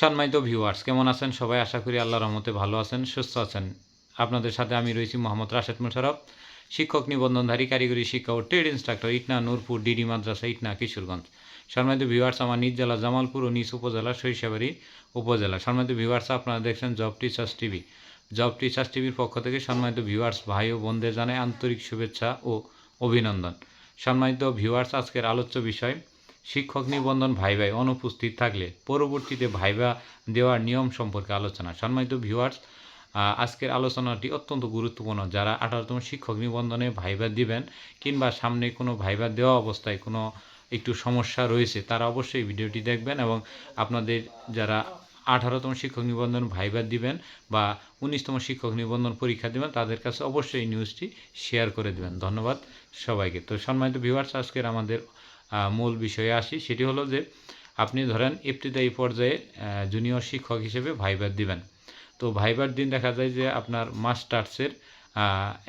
সম্মানিত ভিউয়ার্স কেমন আছেন সবাই? আশা করি আল্লাহ রহমতে ভালো আছেন, সুস্থ আছেন। আপনাদের সাথে আমি রয়েছি মোহাম্মদ রাশেদ মুশারফ শিক্ষক নিবন্ধনধারী, কারিগরি শিক্ষা ও trade instructor Itna Nurpur, DD মাদ্রাসা, ইটনা কিশোরগঞ্জ। সম্মানিত ভিউয়ার্স আমার নিজ জেলা জামালপুর ও নিজ উপজেলা সরিষাবাড়ি উপজেলা। সম্মানিত ভিউয়ার্স আপনারা দেখছেন job teachers TV job teachers টিভির পক্ষ থেকে সম্মানিত ভিউয়ার্স ভাই ও বোনদের জানাই আন্তরিক শুভেচ্ছা ও অভিনন্দন। সম্মানিত ভিউয়ার্স আজকের আলোচ্য বিষয় শিক্ষক নিবন্ধন ভাই ভাই অনুপস্থিত থাকলে পরবর্তীতে ভাইবা দেওয়ার নিয়ম সম্পর্কে আলোচনা। সম্মানিত ভিউয়ার্স আজকের আলোচনাটি অত্যন্ত গুরুত্বপূর্ণ। যারা আঠারোতম শিক্ষক নিবন্ধনে ভাইবা দিবেন কিংবা সামনে কোনো ভাইবা দেওয়া অবস্থায় কোনো একটু সমস্যা রয়েছে, তারা অবশ্যই ভিডিওটি দেখবেন এবং আপনাদের যারা আঠারোতম শিক্ষক নিবন্ধন ভাইবা দিবেন বা উনিশতম শিক্ষক নিবন্ধন পরীক্ষা দেবেন, তাদের কাছে অবশ্যই নিউজটি শেয়ার করে দেবেন। ধন্যবাদ সবাইকে। তো সম্মানিত ভিউয়ার্স আজকের আমাদের মূল বিষয়ে আসি, সেটি হলো যে আপনি ধরেন ইবতিদায়ী পর্যায়ে জুনিয়র শিক্ষক হিসেবে ভাইবার দিবেন। তো ভাইবার দিন দেখা যায় যে আপনার মাস্টার্সের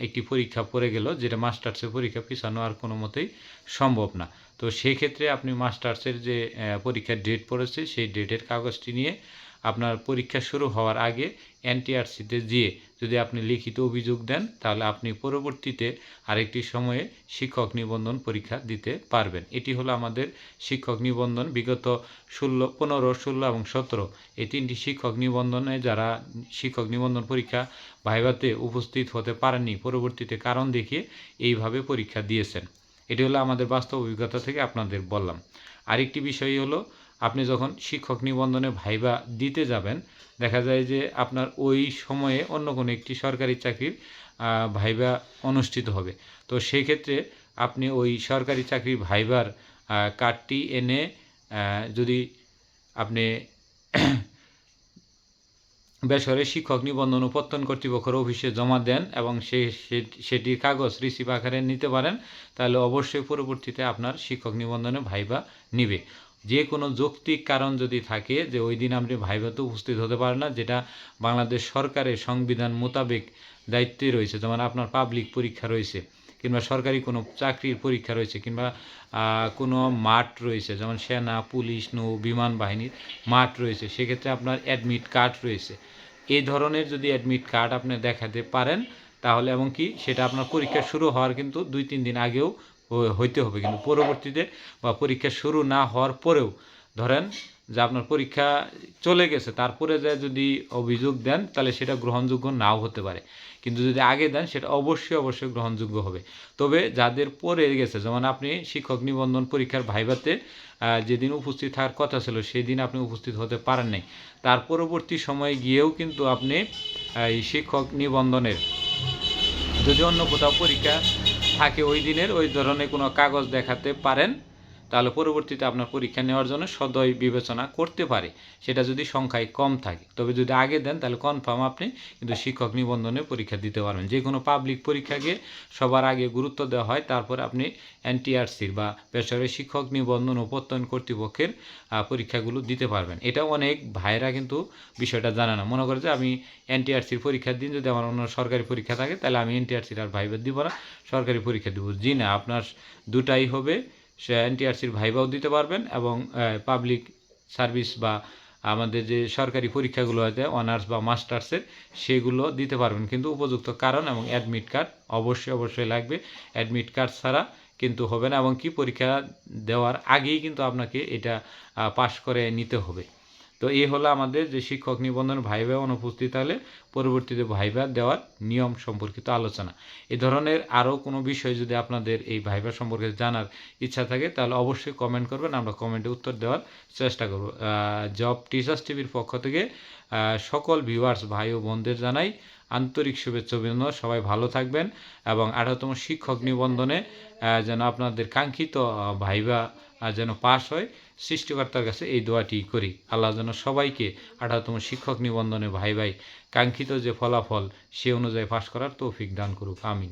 একটি পরীক্ষা পড়ে গেল, যেটা মাস্টার্সের পরীক্ষা পিছানো আর কোনো মতেই সম্ভব না। তো সেক্ষেত্রে আপনি মাস্টার্সের যে পরীক্ষার ডেট পড়েছে, সেই ডেটের কাগজটি নিয়ে আপনার পরীক্ষা শুরু হওয়ার আগে এনটিআরসিতে গিয়ে যদি আপনি লিখিত অভিযোগ দেন, তাহলে আপনি পরবর্তীতে আরেকটি সময়ে শিক্ষক নিবন্ধন পরীক্ষা দিতে পারবেন। এটি হলো আমাদের শিক্ষক নিবন্ধন বিগত ষোলো, পনেরো, ষোলো এবং সতেরো। এই তিনটি শিক্ষক নিবন্ধনে যারা শিক্ষক নিবন্ধন পরীক্ষা ভাইভাতে উপস্থিত হতে পারেননি, পরবর্তীতে কারণ দেখিয়ে এইভাবে পরীক্ষা দিয়েছেন। এটি হলো আমাদের বাস্তব অভিজ্ঞতা থেকে আপনাদের বললাম। আরেকটি বিষয় হলো আপনি যখন শিক্ষক নিবন্ধনে ভাইবা দিতে যাবেন, দেখা যায় যে আপনার ওই সময়ে অন্য কোনো একটি সরকারি চাকরির ভাইবা অনুষ্ঠিত হবে। তো সেই ক্ষেত্রে আপনি ওই সরকারি চাকরির ভাইবার কার্ডটি এনে যদি আপনি বেসরকারি শিক্ষক নিবন্ধন প্রত্যয়ন কর্তৃপক্ষের অফিসে জমা দেন এবং সে- সেটির কাগজ রিসিভ আকারে নিতে পারেন, তাহলে অবশ্যই পরবর্তীতে আপনার শিক্ষক নিবন্ধনে ভাইবা নিবে। যে কোনো যৌক্তিক কারণ যদি থাকে যে ওই দিন আপনি ভাইভাতে উপস্থিত হতে পারেন না, যেটা বাংলাদেশ সরকারের সংবিধান মোতাবেক দায়িত্বে রয়েছে, যেমন আপনার পাবলিক পরীক্ষা রয়েছে, কিংবা সরকারি কোনো চাকরির পরীক্ষা রয়েছে, কিংবা কোনো মাঠ রয়েছে, যেমন সেনা, পুলিশ, নৌ, বিমান বাহিনীর মাঠ রয়েছে, সেক্ষেত্রে আপনার অ্যাডমিট কার্ড রয়েছে। এই ধরনের যদি অ্যাডমিট কার্ড আপনি দেখাতে পারেন, তাহলে এবং কি, সেটা আপনার পরীক্ষা শুরু হওয়ার কিন্তু দুই তিন দিন আগেও হইতে হবে। কিন্তু পরবর্তীতে বা পরীক্ষা শুরু না হওয়ার পরেও, ধরেন যে আপনার পরীক্ষা চলে গেছে, তারপরে যে যদি অভিযোগ দেন, তাহলে সেটা গ্রহণযোগ্য নাও হতে পারে। কিন্তু যদি আগে দেন, সেটা অবশ্যই অবশ্যই গ্রহণযোগ্য হবে। তবে যাদের পরে গেছে, যেমন আপনি শিক্ষক নিবন্ধন পরীক্ষার ভাইভাতে যেদিন উপস্থিত থাকার কথা ছিল সেই দিন আপনি উপস্থিত হতে পারেন নাই। তার পরবর্তী সময়ে গিয়েও কিন্তু আপনি এই শিক্ষক নিবন্ধনের যদি অন্য কোথাও পরীক্ষা থাকে ওই দিনের ওই ধরনের কোনো কাগজ দেখাতে পারেন। তাহলে পরবর্তীতে আপনার পরীক্ষা নেওয়ার জন্য সদয় বিবেচনা করতে পারে। সেটা যদি সংখ্যায় কম থাকে, তবে যদি আগে দেন, তাহলে কনফার্ম আপনি কিন্তু শিক্ষক নিবন্ধনে পরীক্ষা দিতে পারবেন। যে কোনো পাবলিক পরীক্ষাকে সবার আগে গুরুত্ব দেওয়া হয়, তারপর আপনি এনটিআরসির বা বেসরকারি শিক্ষক নিবন্ধন ও প্রত্যয়ন কর্তৃপক্ষের পরীক্ষাগুলো দিতে পারবেন। এটা অনেক ভাইরা কিন্তু বিষয়টা জানে না। মনে করে যে আমি এনটিআরসির পরীক্ষার দিন, যদি আমার অন্য সরকারি পরীক্ষা থাকে, তাহলে আমি এনটিআরসির আর ভাইবার দিব না, সরকারি পরীক্ষা দিব। জি না, আপনার দুটাই হবে। সে এনটিআরসির ভাইবাও দিতে পারবেন এবং পাবলিক সার্ভিস বা আমাদের যে সরকারি পরীক্ষাগুলো আছে অনার্স বা মাস্টার্সের সেগুলো দিতে পারবেন। কিন্তু উপযুক্ত কারণ এবং অ্যাডমিট কার্ড অবশ্যই অবশ্যই লাগবে। অ্যাডমিট কার্ড ছাড়া কিন্তু হবে না এবং কি পরীক্ষা দেওয়ার আগেই কিন্তু আপনাকে এটা পাশ করে নিতে হবে। তো এই হলো আমাদের যে শিক্ষক নিবন্ধন ভাইবা অনুপস্থিত হলে পরবর্তীতে ভাইবা দেওয়ার নিয়ম সম্পর্কিত আলোচনা। এ ধরনের আরও কোনো বিষয় যদি আপনাদের এই ভাইবা সম্পর্কে জানার ইচ্ছা থাকে, তাহলে অবশ্যই কমেন্ট করবেন, আমরা কমেন্টে উত্তর দেওয়ার চেষ্টা করব। জব টিচার্স টিভির পক্ষ থেকে সকল ভিউয়ার্স ভাই ও বোনদের জানাই আন্তরিক শুভেচ্ছা অভিনন্দন। সবাই ভালো থাকবেন এবং আঠারোতম শিক্ষক নিবন্ধনে যেন আপনাদের কাঙ্ক্ষিত ভাইবা আহ, যেন পাশ হয় সৃষ্টিকর্তার কাছে এই দোয়াটি করি। আল্লাহ যেন সবাইকে আঠারোতম শিক্ষক নিবন্ধনে ভাই ভাই কাঙ্ক্ষিত যে ফলাফল সে অনুযায়ী পাশ করার তৌফিক দান করুক। আমিন।